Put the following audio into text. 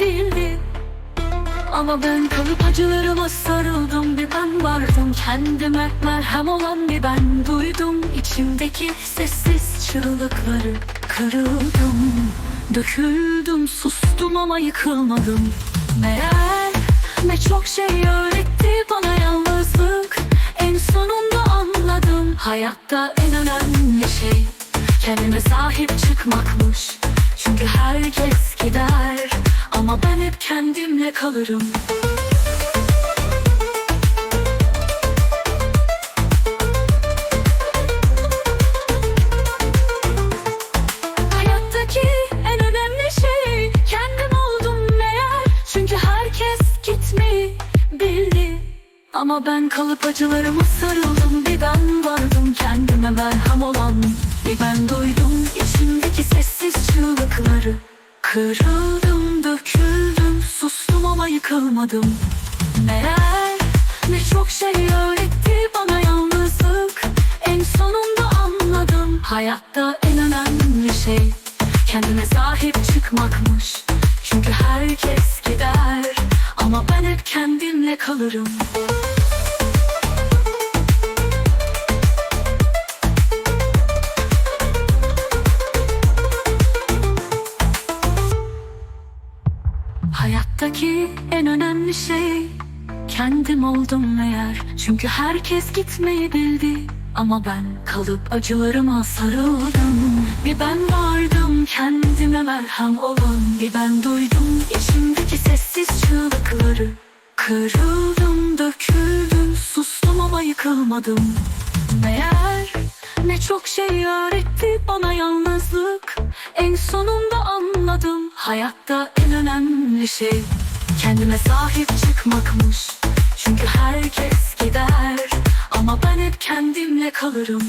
bildi Ama ben kalıp acılarıma sarıldım Bir ben vardım. Kendime merhem olan bir ben duydum. İçimdeki sessiz çığlıkları Kırıldım, döküldüm, sustum ama yıkılmadım. Meğer ne çok şey öğretti bana yalnızlık. En sonunda anladım Hayatta en önemli şey Kendime sahip çıkmakmış. Çünkü herkes gider Ama ben hep kendimle kalırım. Hayattaki en önemli şey kendim oldum meğer. Çünkü herkes gitmeyi bildi. Ama ben kalıp acılarıma sarıldım. Bir ben vardım kendime merham olan. Bir ben duydum içimdeki sessiz çığlıkları Kırıldım, döküldüm, sustum ama yıkılmadım. Meğer ne çok şey öğretti bana yalnızlık. En sonunda anladım Hayatta en önemli şey Kendine sahip çıkmakmış. Çünkü herkes gider Ama ben hep kendimle kalırım Hayattaki en önemli şey Kendim oldum meğer. Çünkü herkes gitmeyi bildi Ama ben kalıp acılarıma sarıldım. Bir ben vardım kendime merhem olan. Bir ben duydum içimdeki sessiz çığlıkları Kırıldım, döküldüm, sustum ama yıkılmadım. Meğer ne çok şey öğretti bana yalnızlık. En sonunda anladım Hayatta en önemli şey. Kendime sahip çıkmakmış. Çünkü herkes gider. Ama ben hep kendimle kalırım